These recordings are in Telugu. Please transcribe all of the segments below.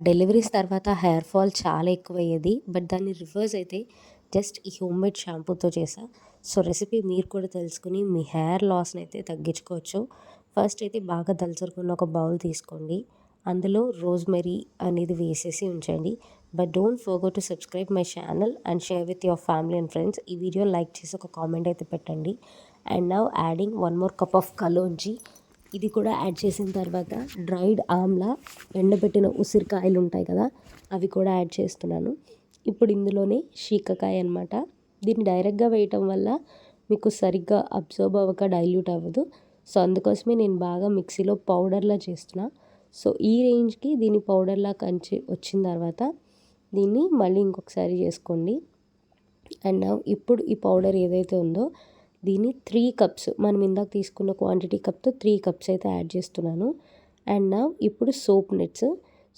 డెలివరీస్ తర్వాత హెయిర్ ఫాల్ చాలా ఎక్కువయ్యేది. బట్ దాన్ని రివర్స్ అయితే జస్ట్ ఈ హోమ్మేడ్ షాంపూతో చేసా. సో రెసిపీ మీరు కూడా తెలుసుకుని మీ హెయిర్ లాస్ని అయితే తగ్గించుకోవచ్చు. ఫస్ట్ అయితే బాగా దలసరుకున్న ఒక బౌల్ తీసుకోండి. అందులో రోజ్మెరీ అనేది వేసేసి ఉంచండి. But don't forget to subscribe my channel and share with your family and friends. ఈ వీడియో లైక్ చేసి ఒక కామెంట్ అయితే పెట్టండి. And now adding one more cup of kalonji ఇది కూడా యాడ్ చేసిన తర్వాత డ్రైడ్ ఆమ్లా ఎండబెట్టిన ఉసిరికాయలు ఉంటాయి కదా అవి కూడా యాడ్ చేస్తున్నాను. ఇప్పుడు ఇందులోనే షీకకాయ అనమాట దీన్ని డైరెక్ట్గా వేయటం వల్ల మీకు సరిగ్గా అబ్జర్బ్ అవ్వక డైల్యూట్ అవ్వదు. సో అందుకోసమే నేను బాగా మిక్సీలో పౌడర్లా చేస్తున్నా. సో ఈ రేంజ్కి దీని పౌడర్లా కంచి వచ్చిన తర్వాత దీన్ని మళ్ళీ ఇంకొకసారి చేసుకోండి. అండ్ ఇప్పుడు ఈ పౌడర్ ఏదైతే ఉందో దీన్ని త్రీ కప్స్ మనం ఇందాక తీసుకున్న క్వాంటిటీ కప్తో త్రీ కప్స్ అయితే యాడ్ చేస్తున్నాను. అండ్ నా ఇప్పుడు సోప్ నెట్స్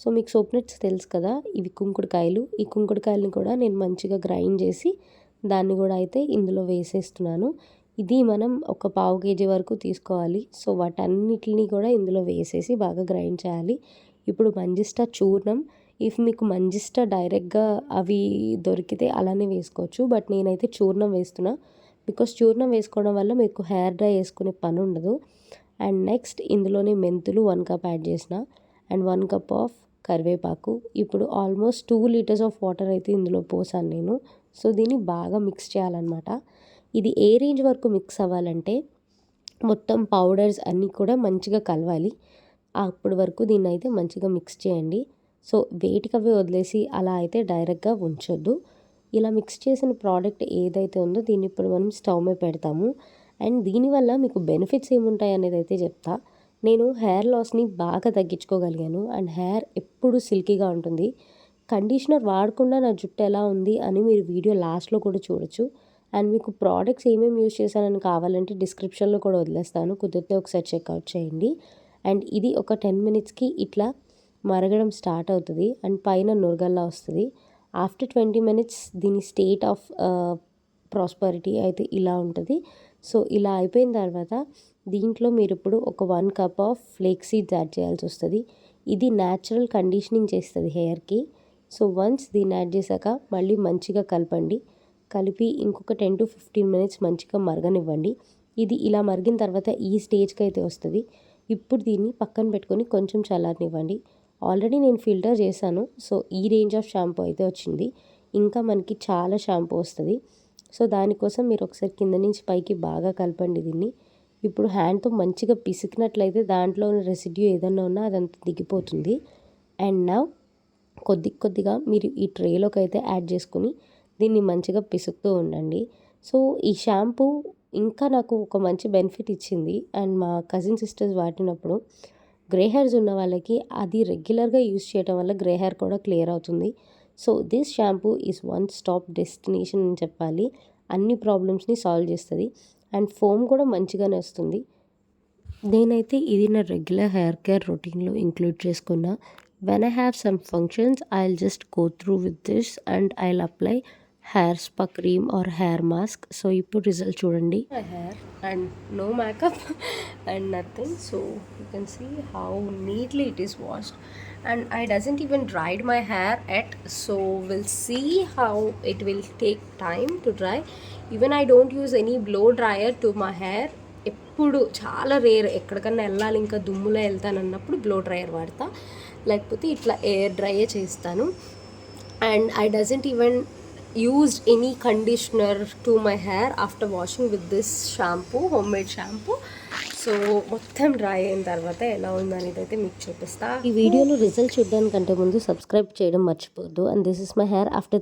సో మీకు సోప్ నెట్స్ తెలుసు కదా ఇవి కుంకుడుకాయలు. ఈ కుంకుడుకాయలని కూడా నేను మంచిగా గ్రైండ్ చేసి దాన్ని కూడా అయితే ఇందులో వేసేస్తున్నాను. ఇది మనం ఒక పావు కేజీ వరకు తీసుకోవాలి. సో వాటన్నిటిని కూడా ఇందులో వేసేసి బాగా గ్రైండ్ చేయాలి. ఇప్పుడు మంజిస్టా చూర్ణం. ఇఫ్ మీకు మంజిస్టా డైరెక్ట్గా అవి దొరికితే అలానే వేసుకోవచ్చు. బట్ నేనైతే చూర్ణం వేస్తున్నా. బికాస్ చూర్ణం వేసుకోవడం వల్ల మీకు హెయిర్ డ్రై వేసుకునే పని ఉండదు. అండ్ నెక్స్ట్ ఇందులోనే మెంతులు వన్ కప్ యాడ్ చేసిన. అండ్ వన్ కప్ ఆఫ్ కరివేపాకు. ఇప్పుడు almost two litres of water అయితే ఇందులో పోసాను నేను. సో దీన్ని బాగా మిక్స్ చేయాలన్నమాట. ఇది ఏ రేంజ్ వరకు మిక్స్ అవ్వాలంటే మొత్తం పౌడర్స్ అన్నీ కూడా మంచిగా కలవాలి. అప్పటి వరకు దీన్ని అయితే మంచిగా మిక్స్ చేయండి. సో వేటికవి వదిలేసి అలా అయితే డైరెక్ట్గా ఉంచొద్దు. ఇలా మిక్స్ చేసిన ప్రోడక్ట్ ఏదైతే ఉందో దీన్ని ఇప్పుడు మనం స్టవ్ మీద పెడతాము. అండ్ దీనివల్ల మీకు బెనిఫిట్స్ ఏముంటాయి అనేది అయితే చెప్తా. నేను హెయిర్ లాస్ని బాగా తగ్గించుకోగలిగాను. అండ్ హెయిర్ ఎప్పుడు సిల్కీగా ఉంటుంది. కండిషనర్ వాడకుండా నా జుట్టు ఎలా ఉంది అని మీరు వీడియో లాస్ట్లో కూడా చూడొచ్చు. అండ్ మీకు ప్రోడక్ట్స్ ఏమేమి యూజ్ చేశానని కావాలంటే డిస్క్రిప్షన్లో కూడా వదిలేస్తాను. కుదిరితే ఒకసారి చెక్అవుట్ చేయండి. అండ్ ఇది ఒక టెన్ మినిట్స్కి ఇట్లా మరగడం స్టార్ట్ అవుతుంది. అండ్ పైన నురగల్లా వస్తుంది. ఆఫ్టర్ ట్వంటీ మినిట్స్ దీని స్టేట్ ఆఫ్ ప్రాస్పరిటీ అయితే ఇలా ఉంటుంది. సో ఇలా అయిపోయిన తర్వాత దీంట్లో మీరు ఇప్పుడు ఒక one cup of flax seeds add చేయాల్సి వస్తుంది. ఇది న్యాచురల్ కండిషనింగ్ చేస్తుంది హెయిర్కి సో వన్స్ దీన్ని యాడ్ చేశాక మళ్ళీ మంచిగా కలపండి. కలిపి ఇంకొక టెన్ టు ఫిఫ్టీన్ మినిట్స్ మంచిగా మరగనివ్వండి. ఇది ఇలా మరిగిన తర్వాత ఈ స్టేజ్కి అయితే వస్తుంది. ఇప్పుడు దీన్ని పక్కన పెట్టుకొని కొంచెం చల్లారనివ్వండి. ఆల్రెడీ నేను ఫిల్టర్ చేశాను. సో ఈ రేంజ్ ఆఫ్ షాంపూ అయితే వచ్చింది. ఇంకా మనకి చాలా షాంపూ వస్తుంది. సో దానికోసం మీరు ఒకసారి కింద నుంచి పైకి బాగా కలపండి దీన్ని. ఇప్పుడు హ్యాండ్తో మంచిగా పిసికినట్లయితే దాంట్లో ఉన్న రెసిడ్యూ ఏదన్నా ఉన్నా అదంతా దిగిపోతుంది. అండ్ నా కొద్ది కొద్దిగా మీరు ఈ ట్రేలోకి అయితే యాడ్ చేసుకుని దీన్ని మంచిగా పిసుకుతూ ఉండండి. సో ఈ షాంపూ ఇంకా నాకు ఒక మంచి బెనిఫిట్ ఇచ్చింది. అండ్ మా కజిన్ సిస్టర్స్ వాడినప్పుడు గ్రే హెయిర్స్ ఉన్న వాళ్ళకి అది రెగ్యులర్గా యూస్ చేయడం వల్ల గ్రే హెయిర్ కూడా క్లియర్ అవుతుంది. So this shampoo is one stop destination అని చెప్పాలి. అన్ని ప్రాబ్లమ్స్ని సాల్వ్ చేస్తుంది. అండ్ ఫోమ్ కూడా మంచిగానే వస్తుంది. నేనైతే ఇది నా రెగ్యులర్ హెయిర్ కేర్ రొటీన్లో ఇంక్లూడ్ చేసుకున్నా. When I have some functions I just go through with this and I apply hair spa cream or hair mask. So ఇప్పుడు రిజల్ట్ చూడండి. Hair and no makeup and nothing so you can see how neatly it is washed and I doesn't even dried my hair at so will see how it will take time to dry even I don't use any blow dryer to my hair ఎప్పుడు చాలా రేర్ ఎక్కడికన్నా వెళ్ళాలి ఇంకా దుమ్ములో వెళ్తాను అన్నప్పుడు బ్లో డ్రయర్ వాడతా. లేకపోతే ఇట్లా ఎయిర్ డ్రైయే చేస్తాను. And I doesn't even used any conditioner to my hair after washing with this shampoo home made shampoo so మొత్తం డ్రై అయిన తర్వాత ఎలా ఉందనేది అయితే మీకు చూపిస్తా. ఈ వీడియోలో రిజల్ట్ చూడడానికంటే ముందు సబ్స్క్రైబ్ చేయడం మర్చిపోద్దు and this is my hair after